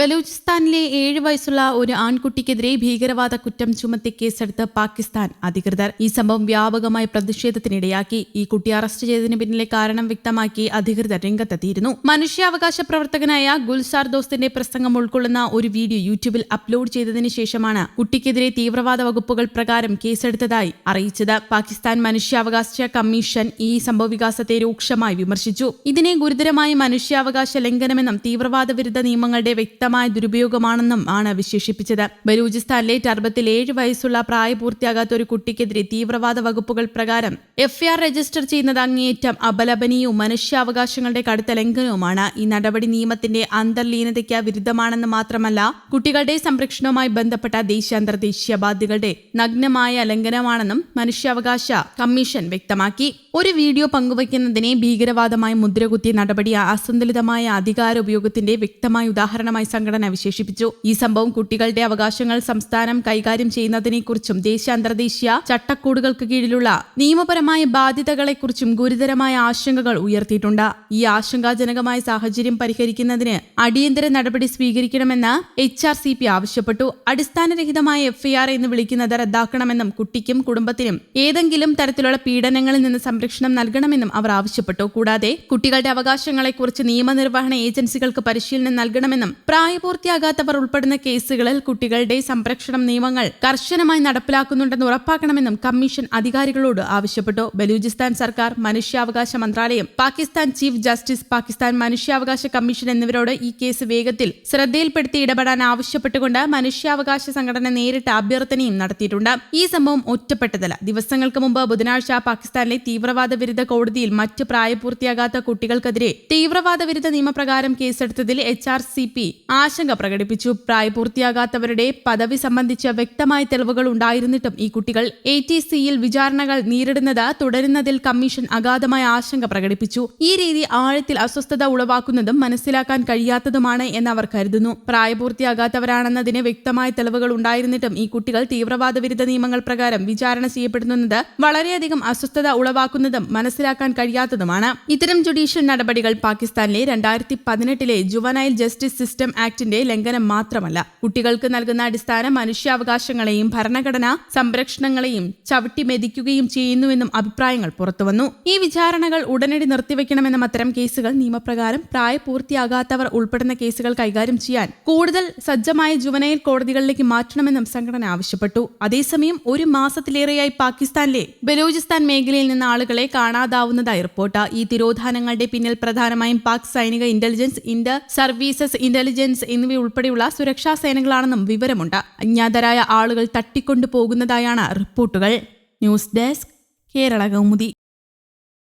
ബലൂചിസ്ഥാനിലെ ഏഴ് വയസ്സുള്ള ഒരു ആൺകുട്ടിക്കെതിരെ ഭീകരവാദ കുറ്റം ചുമത്തി കേസെടുത്ത് പാകിസ്ഥാൻ അധികൃതർ. ഈ സംഭവം വ്യാപകമായ പ്രതിഷേധത്തിനിടയാക്കി. ഈ കുട്ടി അറസ്റ്റ് ചെയ്തതിന് പിന്നിലെ കാരണം വ്യക്തമാക്കി അധികൃതർ രംഗത്തെത്തിയിരുന്നു. മനുഷ്യാവകാശ പ്രവർത്തകനായ ഗുൽസാർ ദോസ്തിന്റെ പ്രസംഗം ഉൾക്കൊള്ളുന്ന ഒരു വീഡിയോ യൂട്യൂബിൽ അപ്ലോഡ് ചെയ്തതിന് ശേഷമാണ് കുട്ടിക്കെതിരെ തീവ്രവാദ വകുപ്പുകൾ പ്രകാരം കേസെടുത്തതായി അറിയിച്ചത്. പാകിസ്ഥാൻ മനുഷ്യാവകാശ കമ്മീഷൻ ഈ സംഭവവികാസത്തെ രൂക്ഷമായി വിമർശിച്ചു. ഇതിനെ ഗുരുതരമായ മനുഷ്യാവകാശ ലംഘനമെന്നും തീവ്രവാദ വിരുദ്ധ നിയമങ്ങളുടെ വ്യക്തമായ ദുരുപയോഗമാണെന്നും ആണ് വിശേഷിപ്പിച്ചത്. ബലൂചിസ്ഥാനിലെ ടർബത്തിൽ ഏഴ് വയസ്സുള്ള പ്രായപൂർത്തിയാകാത്ത ഒരു കുട്ടിക്കെതിരെ തീവ്രവാദ വകുപ്പുകൾ പ്രകാരം എഫ്ഐആർ രജിസ്റ്റർ ചെയ്യുന്നത് അങ്ങേയറ്റം അപലപനീയവും മനുഷ്യാവകാശങ്ങളുടെ കടുത്ത ലംഘനവുമാണ്. ഈ നടപടി നിയമത്തിന്റെ അന്തർലീനതയ്ക്ക് വിരുദ്ധമാണെന്ന് മാത്രമല്ല കുട്ടികളുടെ സംരക്ഷണവുമായി ബന്ധപ്പെട്ട ദേശീയ അന്തർദേശീയ ബാധ്യതകളുടെ നഗ്നമായ ലംഘനമാണെന്നും മനുഷ്യാവകാശ കമ്മീഷൻ വ്യക്തമാക്കി. ഒരു വീഡിയോ പങ്കുവയ്ക്കുന്നതിനെ ഭീകരവാദമായി മുദ്രകുത്തിയ നടപടി അസന്തുലിതമായ അധികാര ഉപയോഗത്തിന്റെ വ്യക്തമായ ഉദാഹരണമായി സംഘടന വിശേഷിപ്പിച്ചു. ഈ സംഭവം കുട്ടികളുടെ അവകാശങ്ങൾ സംസ്ഥാനം കൈകാര്യം ചെയ്യുന്നതിനെക്കുറിച്ചും ദേശീയ അന്തർദേശീയ ചട്ടക്കൂടുകൾക്ക് കീഴിലുള്ള നിയമപരമായ ബാധ്യതകളെക്കുറിച്ചും ഗുരുതരമായ ആശങ്കകൾ ഉയർത്തിയിട്ടുണ്ട്. ഈ ആശങ്കാജനകമായ സാഹചര്യം പരിഹരിക്കുന്നതിന് അടിയന്തര നടപടി സ്വീകരിക്കണമെന്ന് എച്ച് ആർ സി പി ആവശ്യപ്പെട്ടു. അടിസ്ഥാനരഹിതമായ എഫ്ഐആർ എന്ന് വിളിക്കുന്നത് റദ്ദാക്കണമെന്നും കുട്ടിക്കും കുടുംബത്തിനും ഏതെങ്കിലും തരത്തിലുള്ള പീഡനങ്ങളിൽ നിന്ന് സംരക്ഷണം നൽകണമെന്നും അവർ ആവശ്യപ്പെട്ടു. കൂടാതെ കുട്ടികളുടെ അവകാശങ്ങളെക്കുറിച്ച് നിയമനിർവഹണ ഏജൻസികൾക്ക് പരിശീലനം നൽകണമെന്നും പ്രായപൂർത്തിയാകാത്തവർ ഉൾപ്പെടുന്ന കേസുകളിൽ കുട്ടികളുടെ സംരക്ഷണം നിയമങ്ങൾ കർശനമായി നടപ്പിലാക്കുന്നുണ്ടെന്ന് ഉറപ്പാക്കണമെന്നും കമ്മീഷൻ അധികാരികളോട് ആവശ്യപ്പെട്ടു. ബലൂചിസ്ഥാൻ സർക്കാർ മനുഷ്യാവകാശ മന്ത്രാലയം പാകിസ്ഥാൻ ചീഫ് ജസ്റ്റിസ് പാകിസ്ഥാൻ മനുഷ്യാവകാശ കമ്മീഷൻ എന്നിവരോട് ഈ കേസ് വേഗത്തിൽ ശ്രദ്ധയിൽപ്പെടുത്തി ഇടപെടാൻ ആവശ്യപ്പെട്ടുകൊണ്ട് മനുഷ്യാവകാശ സംഘടന നേരിട്ട് അഭ്യർത്ഥനയും നടത്തിയിട്ടുണ്ട്. ഈ സംഭവം ഒറ്റപ്പെട്ടതല്ല. ദിവസങ്ങൾക്ക് മുമ്പ് ബുധനാഴ്ച പാകിസ്ഥാനിലെ തീവ്രവാദ വിരുദ്ധ കോടതിയിൽ മറ്റ് പ്രായപൂർത്തിയാകാത്ത കുട്ടികൾക്കെതിരെ തീവ്രവാദ വിരുദ്ധ നിയമപ്രകാരം കേസെടുത്തതിൽ എച്ച് ആർ സി പി ആശങ്ക പ്രകടിപ്പിച്ചു. പ്രായപൂർത്തിയാകാത്തവരുടെ പദവി സംബന്ധിച്ച വ്യക്തമായ തെളിവുകൾ ഉണ്ടായിരുന്നിട്ടും ഈ കുട്ടികൾ എ ടി സിയിൽ വിചാരണകൾ നേരിടുന്നത് തുടരുന്നതിൽ കമ്മീഷൻ അഗാധമായ ആശങ്ക പ്രകടിപ്പിച്ചു. ഈ രീതി ആഴത്തിൽ അസ്വസ്ഥത ഉളവാക്കുന്നതും മനസ്സിലാക്കാൻ കഴിയാത്തതുമാണ് എന്ന് അവർ കരുതുന്നു. പ്രായപൂർത്തിയാകാത്തവരാണെന്നതിന് വ്യക്തമായ തെളിവുകൾ ഉണ്ടായിരുന്നിട്ടും ഈ കുട്ടികൾ തീവ്രവാദ വിരുദ്ധ നിയമങ്ങൾ പ്രകാരം വിചാരണ ചെയ്യപ്പെടുന്നത് വളരെയധികം അസ്വസ്ഥത ഉളവാക്കുന്നതും മനസ്സിലാക്കാൻ കഴിയാത്തതുമാണ്. ഇത്തരം ജുഡീഷ്യൽ നടപടികൾ പാകിസ്ഥാനിലെ രണ്ടായിരത്തി പതിനെട്ടിലെ ജുവനൈൽ ജസ്റ്റിസ് സിസ്റ്റം ആക്ടിന്റെ ലംഘനം മാത്രമല്ല. കുട്ടികൾക്ക് നൽകുന്ന അടിസ്ഥാന മനുഷ്യാവകാശങ്ങളെയും ഭരണഘടനാ സംരക്ഷണങ്ങളെയും ചവിട്ടി മെതിക്കുകയും ചെയ്യുന്നുവെന്നും അഭിപ്രായങ്ങൾ പുറത്തുവന്നു. ഈ വിചാരണകൾ ഉടനടി നിർത്തിവെക്കണമെന്നും അത്തരം കേസുകൾ നിയമപ്രകാരം പ്രായപൂർത്തിയാകാത്തവർ ഉൾപ്പെടുന്ന കേസുകൾ കൈകാര്യം ചെയ്യാൻ കൂടുതൽ സജ്ജമായ ജുവനൈൽ കോടതികളിലേക്ക് മാറ്റണമെന്നും സംഘടന ആവശ്യപ്പെട്ടു. അതേസമയം ഒരു മാസത്തിലേറെയായി പാകിസ്ഥാനിലെ ബലൂചിസ്ഥാൻ മേഖലയിൽ നിന്ന് ആളുകളെ കാണാതാവുന്നതായി റിപ്പോർട്ട്. ഈ തിരോധാനങ്ങളുടെ പിന്നിൽ പ്രധാനമായും പാക് സൈനിക ഇന്റലിജൻസ് ഇന്റർ സർവീസസ് ഇന്റലിജൻസ് എന്നിവയുൾപ്പെടെയുള്ള സുരക്ഷാ സേനകളാണെന്നും വിവരമുണ്ട്. അജ്ഞാതരായ ആളുകൾ തട്ടിക്കൊണ്ടു പോകുന്നതായാണ് റിപ്പോർട്ടുകൾ. News desk Kerala Kaumudi.